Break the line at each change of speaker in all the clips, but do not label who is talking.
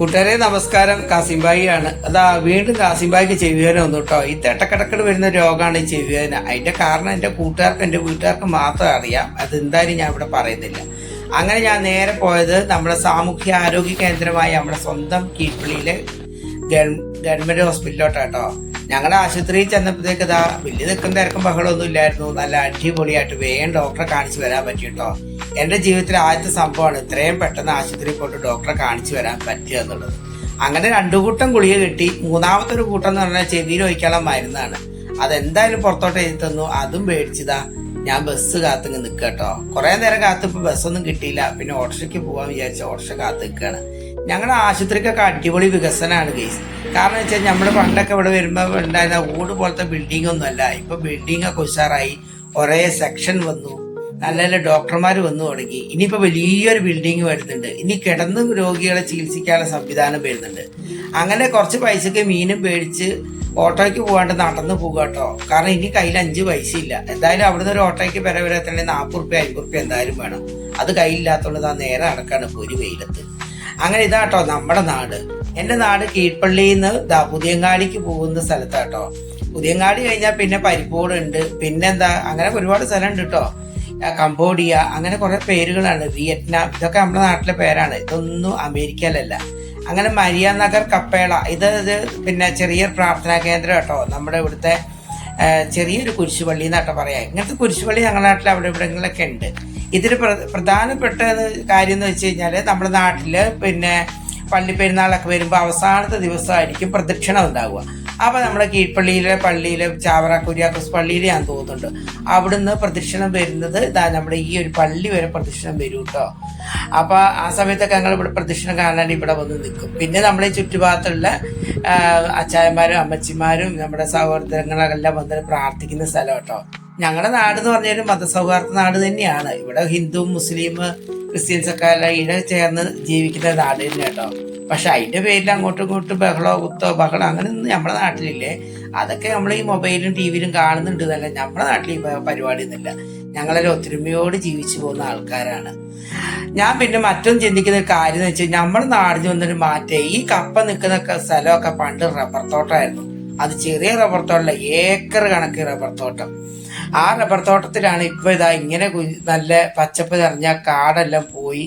കൂട്ടുകാരെ നമസ്കാരം. കാസിംബായിയാണ്. അതാ വീണ്ടും കാസിംബായിക്ക് ചെവിവേദന വന്നു കേട്ടോ. ഈ തെട്ടക്കിടക്കൾ വരുന്ന രോഗമാണ് ഈ ചെവിവേദന. അതിന്റെ കാരണം എന്റെ കൂട്ടുകാർക്ക് എന്റെ വീട്ടുകാർക്ക് മാത്രം അറിയാം. അത് എന്തായാലും ഞാൻ ഇവിടെ പറയുന്നില്ല. അങ്ങനെ ഞാൻ നേരെ പോയത് നമ്മുടെ സാമൂഹ്യ ആരോഗ്യ കേന്ദ്രമായ നമ്മുടെ സ്വന്തം കീഴ്പള്ളിയിലെ ഗവൺമെന്റ് ഹോസ്പിറ്റലിലോട്ടാട്ടോ. ഞങ്ങളുടെ ആശുപത്രിയിൽ ചെന്നപ്പോഴത്തേക്ക് ഇതാ വലിയ നിൽക്കുന്ന തിരക്കും ബഹളമൊന്നും ഇല്ലായിരുന്നു. നല്ല അടിപൊളിയായിട്ട് വേഗം ഡോക്ടറെ കാണിച്ചു വരാൻ പറ്റിട്ടോ എന്റെ ജീവിതത്തിൽ ആദ്യത്തെ സംഭവമാണ് ഇത്രയും പെട്ടെന്ന് ആശുപത്രിയിൽ പോയിട്ട് ഡോക്ടറെ കാണിച്ചു വരാൻ പറ്റുക എന്നുള്ളത്. അങ്ങനെ രണ്ടു കൂട്ടം ഗുളിക കിട്ടി. മൂന്നാമത്തെ ഒരു കൂട്ടം എന്ന് പറഞ്ഞാൽ ചെവിയിൽ ഒഴിക്കാനുള്ള മരുന്നാണ്. അതെന്തായാലും പുറത്തോട്ട് എഴുതി തന്നു. അതും മേടിച്ചതാ. ഞാൻ ബസ് കാത്തിങ്ങ് നിൽക്കുക കേട്ടോ കുറെ നേരം കാത്ത് ഇപ്പൊ ബസ്സൊന്നും കിട്ടിയില്ല. പിന്നെ ഓട്ടോയ്ക്ക് പോകാൻ വിചാരിച്ച ഓട്ടോ കാത്തു നിൽക്കുകയാണ് ഞങ്ങളുടെ ആശുപത്രിക്കൊക്കെ അടിപൊളി വികസനമാണ് കേസ് കാരണം വെച്ചാൽ നമ്മൾ പണ്ടൊക്കെ ഇവിടെ വരുമ്പോൾ ഉണ്ടായിരുന്ന ഓട് പോലത്തെ ബിൽഡിംഗ് ഒന്നും അല്ല ഇപ്പൊ ബിൽഡിംഗ് ഒക്കെ ഉഷാറായി. ഒരേ സെക്ഷൻ വന്നു. നല്ല നല്ല ഡോക്ടർമാർ വന്നു തുടങ്ങി. ഇനിയിപ്പോ വലിയൊരു ബിൽഡിംഗ് വരുന്നുണ്ട് ഇനി കിടന്ന് രോഗികളെ ചികിത്സിക്കാനുള്ള സംവിധാനം വരുന്നുണ്ട്. അങ്ങനെ കുറച്ച് പൈസക്ക് മീനും പേടിച്ച് ഓട്ടോയ്ക്ക് പോകാണ്ട് നടന്നു പോകുക കേട്ടോ. കാരണം ഇനി കയ്യിൽ അഞ്ച് പൈസ ഇല്ല. എന്തായാലും അവിടുന്ന് ഒരു ഓട്ടോയ്ക്ക് പെര വരെ തന്നെ നാൽപ്പത് റുപ്യ അൻപത് റുപ്യ എന്തായാലും വേണം. അത് കയ്യില്ലാത്തതുകൊണ്ട് ആ നേരെ നടക്കാണ് ഒരു വെയിലത്ത്. അങ്ങനെ ഇതാട്ടോ നമ്മുടെ നാട്. എന്റെ നാട് കീഴ്പള്ളിയിൽ നിന്ന് ദാ പുതിയങ്ങാടിക്ക് പോകുന്ന സ്ഥലത്താട്ടോ പുതിയങ്ങാടി കഴിഞ്ഞാൽ പിന്നെ പരിപ്പോടുണ്ട്. പിന്നെന്താ? അങ്ങനെ ഒരുപാട് സ്ഥലം ഉണ്ട് കേട്ടോ. കംബോഡിയ അങ്ങനെ കുറെ പേരുകളാണ്. വിയറ്റ്നാം ഇതൊക്കെ നമ്മുടെ നാട്ടിലെ പേരാണ്. ഇതൊന്നും അമേരിക്കയിലല്ല. അങ്ങനെ മരിയ നഗർ കപ്പേള ഇത് പിന്നെ ചെറിയ പ്രാർത്ഥനാ കേന്ദ്രം കേട്ടോ. നമ്മുടെ ഇവിടുത്തെ ചെറിയൊരു കുരിശുപള്ളി എന്നാട്ടോ പറയാം. ഇങ്ങനത്തെ കുരിശുപള്ളി ഞങ്ങളുടെ നാട്ടിൽ അവിടെ ഇവിടങ്ങളിലൊക്കെ ഉണ്ട്. ഇതിൽ പ്ര- പ്രധാനപ്പെട്ട കാര്യം എന്ന് വെച്ച് കഴിഞ്ഞാൽ നമ്മുടെ നാട്ടിൽ പിന്നെ പള്ളി പെരുന്നാളൊക്കെ വരുമ്പോൾ അവസാനത്തെ ദിവസമായിരിക്കും പ്രദക്ഷിണം ഉണ്ടാവുക. അപ്പോൾ നമ്മുടെ കീഴ്പള്ളിയിലെ പള്ളിയിലെ ചാവറ കുര്യാക്കോസ് പള്ളിയിൽ ഞാൻ തോന്നുന്നുണ്ട്. അവിടുന്ന് പ്രദക്ഷിണം വരുന്നത് ഇതാ നമ്മുടെ ഈ ഒരു പള്ളി വരെ പ്രദക്ഷിണം വരും കേട്ടോ. അപ്പോൾ ആ സമയത്തൊക്കെ ഞങ്ങൾ ഇവിടെ പ്രദക്ഷിണം കാണാൻ ഇവിടെ വന്ന് നിൽക്കും. പിന്നെ നമ്മുടെ ഈ ചുറ്റുഭാഗത്തുള്ള അച്ചായന്മാരും അമ്മച്ചിമാരും നമ്മുടെ സഹോദരങ്ങളെല്ലാം വന്നിട്ട് പ്രാർത്ഥിക്കുന്ന സ്ഥലം കേട്ടോ. ഞങ്ങളുടെ നാട് എന്ന് പറഞ്ഞാൽ മതസൗഹാർദ്ദ നാട് തന്നെയാണ്. ഇവിടെ ഹിന്ദു മുസ്ലിം ക്രിസ്ത്യൻസ് ഒക്കെ എല്ലാം ഇവിടെ ചേർന്ന് ജീവിക്കുന്ന നാട് തന്നെ കേട്ടോ പക്ഷെ അതിന്റെ പേരിൽ അങ്ങോട്ടും ഇങ്ങോട്ടും ബഹളോ കുത്തോ ബഹളോ അങ്ങനെയൊന്നും നമ്മുടെ നാട്ടിലില്ലേ. അതൊക്കെ നമ്മൾ ഈ മൊബൈലും ടി വിയിലും കാണുന്നുണ്ട് എന്നല്ല നമ്മുടെ നാട്ടിൽ ഈ പരിപാടി പരിപാടിയൊന്നുമില്ല. ഞങ്ങളെല്ലാം ഒത്തൊരുമയോട് ജീവിച്ചു പോകുന്ന ആൾക്കാരാണ്. ഞാൻ പിന്നെ മറ്റൊന്നും ചിന്തിക്കുന്ന ഒരു കാര്യം എന്ന് വെച്ചാൽ നമ്മുടെ നാടിന് വന്നൊരു മാറ്റേ ഈ കപ്പ നിൽക്കുന്ന സ്ഥലമൊക്കെ പണ്ട് റബ്ബർ തോട്ടമായിരുന്നു. അത് ചെറിയ റബ്ബർ തോട്ടമല്ല ഏക്കർ കണക്ക് റബ്ബർ തോട്ടം. ആ റബ്ബർ തോട്ടത്തിലാണ് ഇപ്പൊ ഇതാ ഇങ്ങനെ നല്ല പച്ചപ്പ് നിറഞ്ഞ കാടെല്ലാം പോയി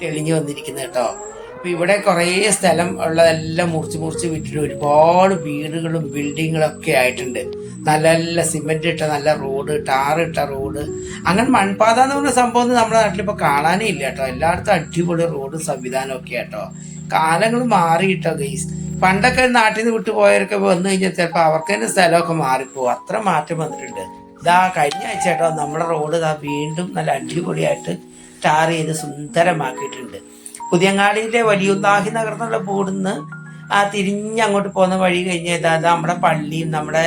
തെളിഞ്ഞു വന്നിരിക്കുന്നത് കേട്ടോ. അപ്പൊ ഇവിടെ കുറേ സ്ഥലം ഉള്ളതെല്ലാം മുറിച്ച് മുറിച്ച് വിട്ടിട്ട് ഒരുപാട് വീടുകളും ബിൽഡിങ്ങുകളും ഒക്കെ ആയിട്ടുണ്ട്. നല്ല നല്ല സിമെന്റ് ഇട്ട നല്ല റോഡ് ടാർ ഇട്ട റോഡ് അങ്ങനെ മൺപാത എന്ന് പറഞ്ഞ സംഭവം നമ്മുടെ നാട്ടിൽ ഇപ്പൊ കാണാനേ ഇല്ല കേട്ടോ. എല്ലായിടത്തും അടിപൊളി റോഡ് സംവിധാനം ഒക്കെ കേട്ടോ കാലങ്ങൾ മാറി കേട്ടോ ഗെയ്സ് പണ്ടൊക്കെ നാട്ടിൽ നിന്ന് വിട്ടുപോയവരൊക്കെ വന്നു കഴിഞ്ഞാൽ ചിലപ്പോൾ അവർക്ക് തന്നെ സ്ഥലമൊക്കെ മാറിപ്പോകും അത്ര മാറ്റം വന്നിട്ടുണ്ട്. ഇതാ കഴിഞ്ഞ ആഴ്ച കേട്ടോ നമ്മുടെ റോഡ് ഇതാ വീണ്ടും നല്ല അടിപൊളിയായിട്ട് ടാർ ചെയ്ത് സുന്ദരമാക്കിയിട്ടുണ്ട്. പുതിയങ്ങാടിയിലെ വലിയുന്നാഹി നഗർ എന്നുള്ള ബോർഡിന്ന് ആ തിരിഞ്ഞ് അങ്ങോട്ട് പോകുന്ന വഴി കഴിഞ്ഞാൽ ഇതാ നമ്മുടെ പള്ളിയും നമ്മുടെ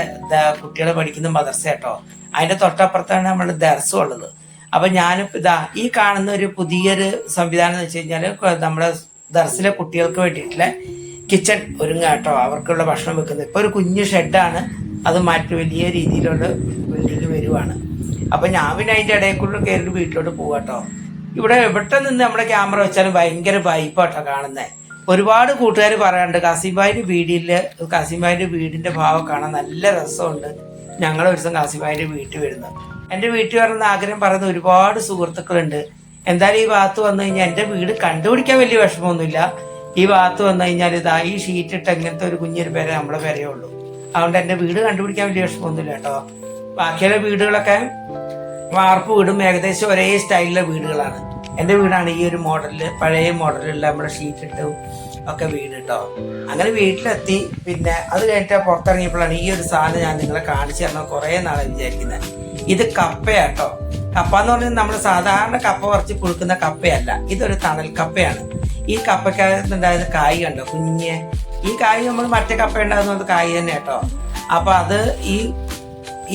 കുട്ടികളെ പഠിക്കുന്ന മദർസ കേട്ടോ. അതിന്റെ തൊട്ടപ്പുറത്താണ് നമ്മുടെ ദർസം ഉള്ളത്. അപ്പൊ ഞാനിപ്പോ ഇതാ ഈ കാണുന്ന ഒരു പുതിയൊരു സംവിധാനം എന്ന് വെച്ച് കഴിഞ്ഞാൽ നമ്മുടെ ദർസിലെ കുട്ടികൾക്ക് വേണ്ടിയിട്ടുള്ള കിച്ചൺ ഒരുങ്ങാട്ടോ അവർക്കുള്ള ഭക്ഷണം വെക്കുന്നത്. ഇപ്പൊ ഒരു കുഞ്ഞു ഷെഡാണ്. അത് മാറ്റി വലിയ രീതിയിലുള്ള വരുവാണ് അപ്പൊ ഞാൻ പിന്നെ അതിന്റെ ഇടയിൽ കൂടെ വീട്ടിലോട്ട് പോവാട്ടോ. ഇവിടെ എവിടെ നിന്ന് നമ്മുടെ ക്യാമറ വെച്ചാലും ഭയങ്കര വൈപ്പാട്ടോ കാണുന്നത് ഒരുപാട് കൂട്ടുകാർ പറയാറുണ്ട് കാസിംബായിന്റെ വീടിൽ കാസിംബായിന്റെ വീടിന്റെ ഭാവം കാണാൻ നല്ല രസമുണ്ട്. ഞങ്ങൾ ഒരു ദിവസം കാസിംബായിന്റെ വീട്ടിൽ വരുന്നു. എന്റെ വീട്ടിൽ വരുന്ന ആഗ്രഹം പറയുന്ന ഒരുപാട് സുഹൃത്തുക്കളുണ്ട്. എന്തായാലും ഈ ഭാഗത്ത് വന്നു കഴിഞ്ഞാൽ എന്റെ വീട് കണ്ടുപിടിക്കാൻ വലിയ വിഷമമൊന്നുമില്ല. ഈ ഭാഗത്ത് വന്നു കഴിഞ്ഞാൽ ഇതാ ഈ ഷീറ്റ് ഇട്ട് ഇങ്ങനത്തെ ഒരു കുഞ്ഞൊരു പേരെ നമ്മളെ പേരേ ഉള്ളൂ. അതുകൊണ്ട് എന്റെ വീട് കണ്ടുപിടിക്കാൻ വലിയ വിഷമമൊന്നുമില്ല കേട്ടോ. ബാക്കിയുള്ള വീടുകളൊക്കെ വാർപ്പ് വീടും ഏകദേശം ഒരേ സ്റ്റൈലിലെ വീടുകളാണ്. എന്റെ വീടാണ് ഈ ഒരു മോഡലിൽ പഴയ മോഡലിലുള്ള നമ്മുടെ ഷീറ്റ് ഇട്ടും ഒക്കെ വീട് കേട്ടോ അങ്ങനെ വീട്ടിലെത്തി പിന്നെ അത് കഴിഞ്ഞിട്ട് പുറത്തിറങ്ങിയപ്പോഴാണ് ഈ ഒരു സാധനം ഞാൻ നിങ്ങളെ കാണിച്ചു തരണം കുറേ നാളെ വിചാരിക്കുന്നത് ഇത് കപ്പയാട്ടോ. കപ്പ എന്ന് പറഞ്ഞാൽ നമ്മൾ സാധാരണ കപ്പ പറിച്ച് പുഴുക്കുന്ന കപ്പയല്ല ഇതൊരു തണൽ കപ്പയാണ്. ഈ കപ്പയ്ക്കകത്തുണ്ടായിരുന്ന കായ് കണ്ടോ കുഞ്ഞ്? ഈ കായ് നമ്മൾ മറ്റേ കപ്പ ഉണ്ടാകുന്നത് കായ് തന്നെ കേട്ടോ അപ്പൊ അത് ഈ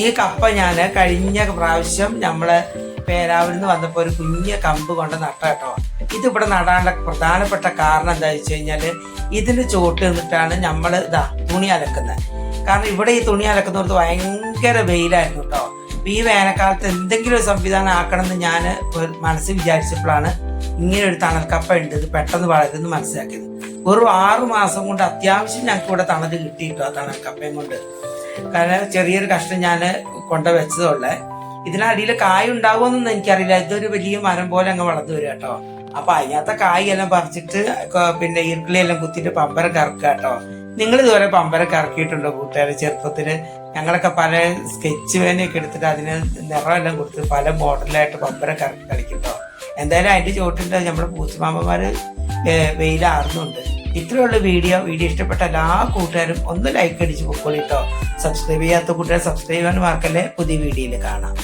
ഈ കപ്പ ഞാൻ കഴിഞ്ഞ പ്രാവശ്യം നമ്മളെ പേരാവിൽ നിന്ന് വന്നപ്പോൾ ഒരു കുഞ്ഞ കമ്പ് കൊണ്ട് നട്ട കേട്ടോ ഇതിവിടെ നടാനുള്ള പ്രധാനപ്പെട്ട കാരണം എന്താ വെച്ച് കഴിഞ്ഞാൽ ഇതിന്റെ ചുവട്ട് നിന്നിട്ടാണ് നമ്മൾ ഇതാ തുണി അലക്കുന്നത്. കാരണം ഇവിടെ ഈ തുണി അലക്കുന്നവർക്ക് ഭയങ്കര വെയിലായിരുന്നു കേട്ടോ അപ്പം ഈ വേനൽക്കാലത്ത് എന്തെങ്കിലും ഒരു സംവിധാനം ആക്കണം എന്ന് ഞാൻ മനസ്സിൽ വിചാരിച്ചപ്പോഴാണ് ഇങ്ങനെ ഒരു തണൽ കപ്പ ഉണ്ട് ഇത് പെട്ടെന്ന് വളരുമെന്ന് മനസ്സിലാക്കിയത്. വെറും ആറു മാസം കൊണ്ട് അത്യാവശ്യം ഞങ്ങൾക്ക് ഇവിടെ തണൽ കിട്ടിയിട്ടോ തണൽക്കപ്പയും തണൽ കപ്പയും കൊണ്ട്. കാരണം ചെറിയൊരു കഷ്ണം ഞാൻ കൊണ്ട വെച്ചതുള്ളേ ഇതിനടിയിൽ കായ ഉണ്ടാവുമെന്നൊന്നും എനിക്കറിയില്ല. ഇതൊരു വലിയ മരം പോലെ അങ്ങ് വളർന്നു വരും കേട്ടോ. അപ്പൊ അതിനകത്തെ കായെല്ലാം പറിച്ചിട്ട് പിന്നെ ഇരുക്കിളിയെല്ലാം കുത്തിയിട്ട് പമ്പരം കറക്കുക കേട്ടോ. നിങ്ങൾ ഇതുവരെ പമ്പരം കറക്കിയിട്ടുണ്ടോ കൂട്ടുകാരെ? ചെറുപ്പത്തിൽ ഞങ്ങളൊക്കെ പല സ്കെച്ച് പേനയൊക്കെ എടുത്തിട്ട് അതിന് നിറമെല്ലാം കൊടുത്ത് പല മോഡലായിട്ട് പമ്പരം കറക്കി കളിക്കട്ടോ എന്തായാലും അതിന്റെ ചോട്ടിൽ നമ്മുടെ പൂച്ചമാമ്മമാര് വെയിലാറുന്നുണ്ട്. ഇത്രയുള്ള വീഡിയോ വീഡിയോ ഇഷ്ടപ്പെട്ട എല്ലാ കൂട്ടുകാരും ഒന്ന് ലൈക്ക് അടിച്ച് പൊക്കോളിട്ടോ സബ്സ്ക്രൈബ് ചെയ്യാത്ത കൂട്ടുകാർ സബ്സ്ക്രൈബ് ചെയ്യാൻ മാർക്കല്ലേ പുതിയ വീഡിയോയിൽ കാണാം.